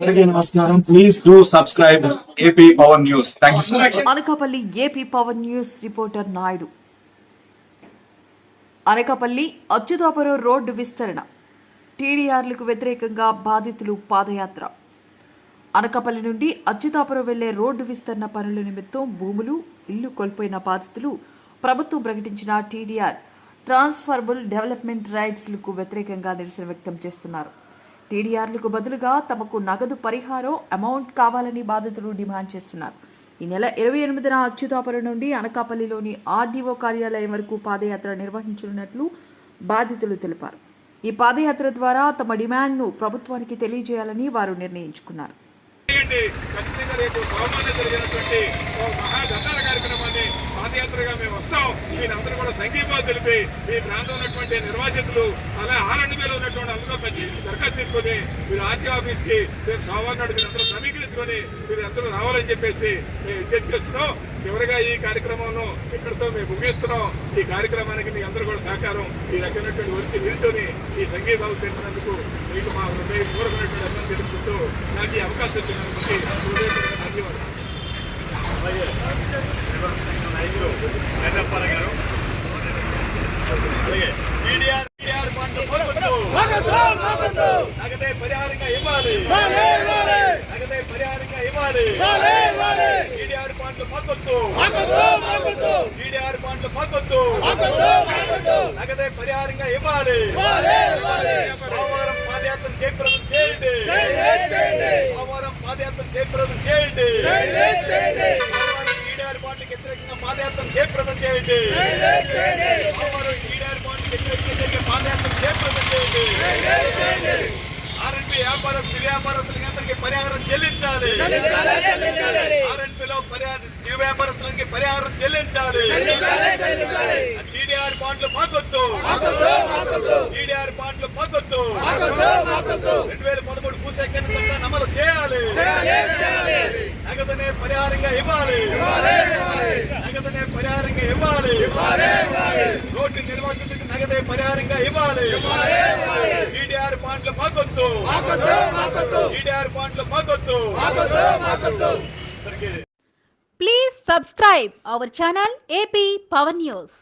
అందరికీ నమస్కారం. Please do subscribe AP power news Anakapalli AP power news reporter Naidu. Anakapalli Atchutapuram road విస్తరణ. టీడీఆర్లకు వ్యతిరేకంగా బాధితులు పాదయాత్ర. అనకాపల్లి నుండి అచ్యుతాపురం వెళ్ళే రోడ్డు విస్తరణ పనుల నిమిత్తం భూములు ఇల్లు కోల్పోయిన బాధితులు ప్రభుత్వం ప్రకటించిన టీడీఆర్ ట్రాన్స్ఫర్బుల్ డెవలప్మెంట్ రైట్స్లకు వ్యతిరేకంగా నిరసన వ్యక్తం చేస్తున్నారు. టీడీఆర్లకు బదులుగా తమకు నగదు పరిహారం అమౌంట్ కావాలని బాధితులు డిమాండ్ చేస్తున్నారు. ఈ నెల ఇరవై ఎనిమిదిన అచ్యుతాపురం నుండి అనకాపల్లిలోని ఆర్డీఓ కార్యాలయం వరకు పాదయాత్ర నిర్వహించనున్నట్లు బాధితులు తెలిపారు. ఈ పాదయాత్ర ద్వారా తమ డిమాండ్ను ప్రభుత్వానికి తెలియజేయాలని వారు నిర్ణయించుకున్నారు. పాదయాత్రగా మేము వస్తాం. మీరందరూ కూడా సంఘీభావం తెలిపి ఈ ప్రాంతంలో ఉన్నటువంటి నిర్వాసితులు అలా ఆరెండు వేలు ఉన్నటువంటి అందరూ మంచి దరఖాస్తు తీసుకొని మీరు ఆర్టీ ఆఫీస్కి రేపు సోమవారం నాడు మీరందరూ సమీకరించుకొని మీరు అందరూ రావాలని చెప్పేసి మేము విజ్ఞప్తి చేస్తున్నాం. చివరిగా ఈ కార్యక్రమంలో ఇక్కడితో మేము ముగిస్తున్నాం. ఈ కార్యక్రమానికి మీ అందరూ కూడా సహకారం ఈ రకమైనటువంటి వచ్చి నిల్చొని ఈ సంఘీభావం తెలిపినందుకు మీకు మా హృదయపూర్వకమైనటువంటి అభినందనలు తెలుపుతూ నాకు ఈ అవకాశం ఇచ్చినందుకు హృదయపూర్వక ధన్యవాదాలు. నాయకులు వెంకప్పన్న గారు. అలాగే టీడీఆర్ టీడీఆర్ పొందొద్దు. నగదే పరిహారంగా ఇవ్వాలి. నగదే పరిహారంగా ఇవ్వాలి. టీడీఆర్ ఫండ్లు పొందొద్దు టీడీఆర్ ఫండ్లు పొందొద్దు నగదే పరిహారంగా ఇవ్వాలి. సోమవారం పాదయాత్ర జయప్రదం చేయండి. సోమవారం పాదయాత్ర జయప్రదం చేయండి. వ్యతిరేకంగా పాదయాత్ర జయప్రదం చేయండి. సోమవారం టీడీఆర్ పార్టీకి వ్యతిరేకంగా జరిగే పాదయాత్ర జయప్రదం చేయండి. ఆర్ఎన్పి వ్యాపారం వ్యాపారస్తులకి అందరికీ పరిహారం చెల్లించాలి. ఆర్ఎన్పిలో పరిహారం జీవ వ్యాపారస్తులకి పరిహారం చెల్లించాలి. టీడీఆర్ బాండ్లు మాకొద్దు. టీడీఆర్ బాండ్లు మాకొద్దు. రెండు వేల పదమూడు భూసేకరణ చట్టాన్ని అమలు చేయాలి. నగదనే పరిహారంగా ఇవ్వాలి. నగదనే పరిహారంగా ఇవ్వాలి. రోడ్డు నిర్వాసితులకు నగదే పరిహారంగా ఇవ్వాలి. టీడీఆర్ బాండ్లు మాకొద్దు. టీడీఆర్ బాండ్లు మాకొద్దు. Please subscribe our channel AP Power News.